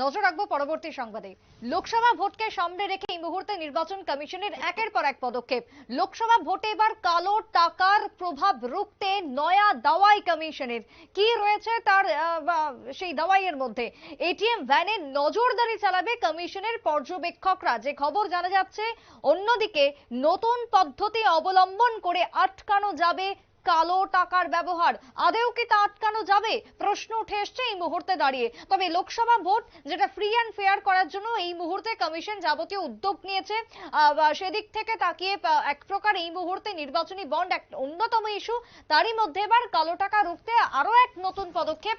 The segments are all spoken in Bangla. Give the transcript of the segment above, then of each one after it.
নজর রাখব পরবর্তী সংবাদে। লোকসভা ভোটকে সামনে রেখে এই মুহূর্তে নির্বাচন কমিশনের একের পর এক পদক্ষেপ। লোকসভা ভোটে এবার কালো টাকার প্রভাব রুখতে নয়া দাওয়াই কমিশনের। কি রয়েছে তার সেই দাওয়াইয়ের মধ্যে? এটিএম ভ্যানে নজরদারি চালাবে কমিশনের পর্যবেক্ষকরা। যে খবর জানা যাচ্ছে, অন্যদিকে নতুন পদ্ধতি অবলম্বন করে আটকানো যাবে কালো টাকার ব্যবহার। আদেও কি তা আটকানো যাবে? প্রশ্ন উঠে এসছে এই মুহূর্তে দাঁড়িয়ে। তবে লোকসভা ভোট, যেটা ফ্রি অ্যান্ড ফেয়ার করার জন্য এই মুহূর্তে কমিশন যাবতীয় উদ্যোগ নিয়েছে সেদিক থেকে তাকিয়ে এক প্রকার এই মুহূর্তে নির্বাচনী বন্ড এক অন্যতম ইস্যু তারই মধ্যে এবার কালো টাকা রুখতে আরও এক নতুন পদক্ষেপ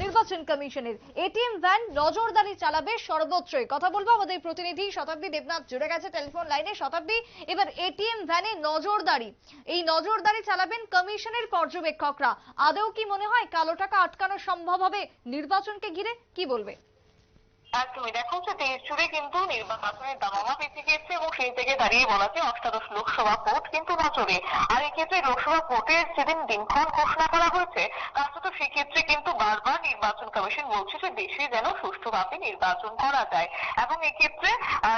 নির্বাচন কমিশনের। এটিএম ভ্যান নজরদারি চালাবে সর্বত্রই। কথা বলব আমাদের প্রতিনিধি শতাব্দী দেবনাথ। জুড়ে গেছে টেলিফোন লাইনে। শতাব্দী, এবার এটিএম ভ্যানে নজরদারি। এই নজরদারি চালাবেন কমিশনের পর্যবেক্ষকরা। আদৌ কি মনে হয় কালো টাকা আটকানো সম্ভব হবে? নির্বাচনকে ঘিরে কি বলবে? একদমই। দেখো হচ্ছে দেশ জুড়ে কিন্তু নির্বাচনের দামামা বেঁচে গেছে এবং সেই থেকে দাঁড়িয়ে বলা যায় অষ্টাদশ লোকসভা ভোট কিন্তু নজরে আর এক্ষেত্রে লোকসভা ভোটের যেদিন দিনক্ষণ ঘোষণা করা হয়েছে কার্যত সেক্ষেত্রে কিন্তু বারবার নির্বাচন কমিশন বলছে যে দেশে যেন সুষ্ঠুভাবে নির্বাচন করা যায়। এবং এক্ষেত্রে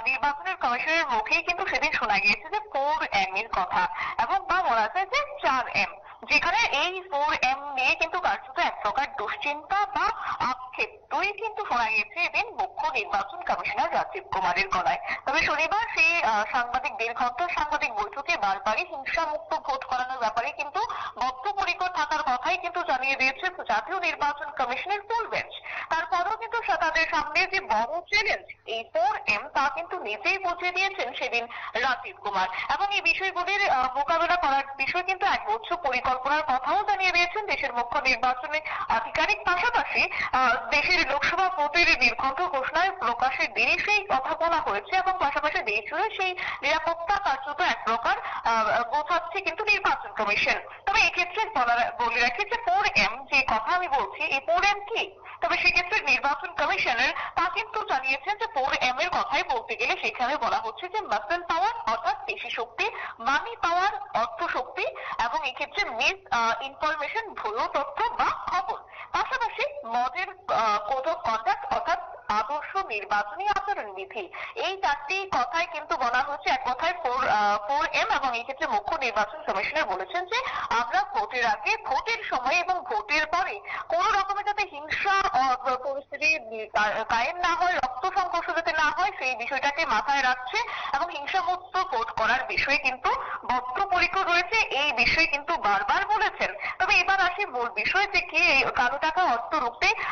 নির্বাচনের কমিশনের মুখেই কিন্তু সেদিন শোনা গিয়েছে যে ফোর এম এর কথা। এবং বা বলা যায় যে চার এম যেখানে এই ফোর এম নিয়ে কিন্তু কার্যত এক প্রকার দুশ্চিন্তা বা আক্ষেপ। দুই কিন্তু শোনা গিয়েছে এদিন মুখ্য নির্বাচন কমিশনার রাজীব কুমারের গলায়। তবে শনিবার সেই আহ, সাংবাদিক দেড় সাংবাদিক বৈঠকে বারবারই হিংসামুক্ত ভোট করানোর ব্যাপারে কিন্তু বদ্ধপরিকর থাকার কথাই কিন্তু জানিয়ে দিয়েছে জাতীয় নির্বাচন কমিশনের ফুল বেঞ্চ তারপরেও কিন্তু তাদের সামনে যে বড় চ্যালেঞ্জ এই ফোর এম তা কিন্তু নিজেই বুঝিয়ে দিয়েছেন সেদিন রাজীব কুমার। এবং এই বিষয়গুলির মোকাবেলা করার বিষয়ে কিন্তু এক উচ্চ পরিকল্পনার কথাও জানিয়ে দিয়েছেন দেশের মুখ্য নির্বাচনী আধিকারিক। পাশাপাশি দেশের লোকসভা ভোটের নির্ঘণ্ট ঘোষণায় প্রকাশের দেরি সেই কথা বলা হয়েছে এবং পাশাপাশি দেশ জুড়ে সেই নিরাপত্তা কার্যত এক প্রকার বোঝাচ্ছে কিন্তু নির্বাচন কমিশন। তবে এক্ষেত্রে বলে রাখি যে ফোর এম যে কথা আমি বলছি, এই ফোর এম কি? তবে সেক্ষেত্রে নির্বাচন কমিশনের তা কিন্তু জানিয়েছেন যে ফোর এম এর কথাই বলতে গেলে সেখানে বলা হচ্ছে যে মাসেল পাওয়ার অর্থাৎ পেশি শক্তি মানি পাওয়ার অর্থ শক্তি এবং এক্ষেত্রে মিস ইনফরমেশন ভুয়ো তথ্য বা খবর। পাশাপাশি নির্বাচনী আচরণ বিধি। এই চারটি কথায় কিন্তু বলা হচ্ছে, এক কথায় ফোর ফোর এম এবং এই ক্ষেত্রে মুখ্য নির্বাচন কমিশনার বলেছেন যে, আমরা ভোটের আগে, ভোটের সময় এবং ভোটের পরে কোন রকমের যাতে হিংসা পরিস্থিতি কায়েম না হয় রক্ত সংঘর্ষ যাতে না হয় সেই বিষয়টাকে মাথায় রাখছে এবং হিংসামুক্ত ভোট করার বিষয়ে কিন্তু বদ্ধপরিকর রয়েছে। এই বিষয়ে কিন্তু বারবার বলেছেন। তবে এবার আসি মূল বিষয় যে কি কালো টাকা অর্থ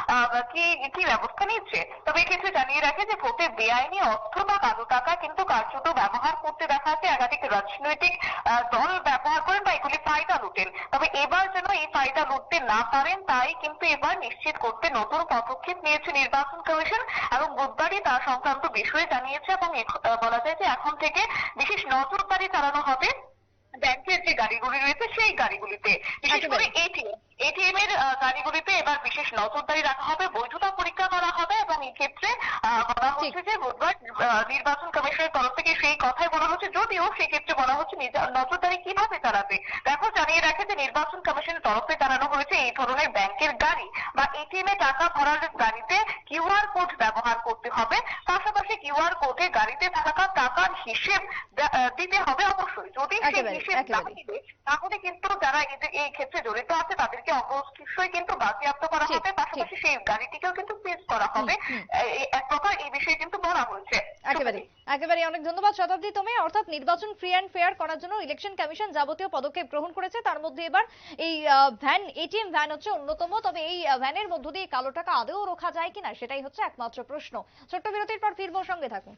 আহ, কি কি ব্যবস্থা নিচ্ছে? তবে এক্ষেত্রে জানিয়ে রাখে যে ভোটে বেআইনি অর্থ বা কালো টাকা কিন্তু কার্যত ব্যবহার করতে দেখা যাচ্ছে। একাধিক রাজনৈতিক দল ব্যবহার করেন বা এগুলি ফায়দা লুটেন তবে এবার যেন এই না পারেন, তাই কিন্তু এবার নিশ্চিত করতে নতুন পদক্ষেপ নিয়েছে নির্বাচন কমিশন এবং বুধবারই তা সংক্রান্ত বিষয়ে জানিয়েছে এবং বলা যায় যে এখন থেকে বিশেষ নজরদারি চালানো হবে। ব্যাংকের যে গাড়িগুলি রয়েছে সেই গাড়িগুলিতে বিশেষ করে এটিএম। এটিএম এর গাড়িগুলিতে এবার বিশেষ নজরদারি রাখা হবে বৈধতা পরীক্ষা করা হবে এবং এই ক্ষেত্রে আহ, বলা হচ্ছে যে বুধবার নির্বাচন কমিশনের তরফ থেকে সেই কথাই বলা হচ্ছে যদিও সেই ক্ষেত্রে বলা হচ্ছে নজরদারি কীভাবে চালাবে। দেখো জানিয়ে রাখে যে নির্বাচন কমিশনের তরফে জানানো হয়েছে এই ধরনের ব্যাংকের গাড়ি বা এটিএম এ টাকা ভরার গাড়িতে কিউআর কোড ব্যবহার করতে হবে। পাশাপাশি কিউআর কোডে গাড়িতে থাকা টাকার হিসেব দিতে হবে অবশ্যই। যদি সেই হিসেব না দিবে তাহলে কিন্তু যারা এই ক্ষেত্রে জড়িত আছে তাদেরকে অবশ্যই কিন্তু বাজেয়াপ্ত করা হবে। পাশাপাশি সেই গাড়িটিকেও কিন্তু সিজ করা হবে। এক প্রকার এই বিষয়ে কিন্তু বলা হয়েছে। একেবারে একেবারে অনেক ধন্যবাদ শতাব্দী তুমি অর্থাৎ নির্বাচন ফ্রি অ্যান্ড ফেয়ার করার জন্য ইলেকশন কমিশন যাবতীয় পদক্ষেপ গ্রহণ করেছে। তার মধ্যে এবার এই ভ্যান এটিএম ভ্যান হচ্ছে অন্যতম। তবে এই ভ্যানের মধ্য দিয়ে কালো টাকা আদৌ রোখা যায় কিনা সেটাই হচ্ছে একমাত্র প্রশ্ন। ছোট্ট বিরতির পর ফিরবো সঙ্গে থাকুন।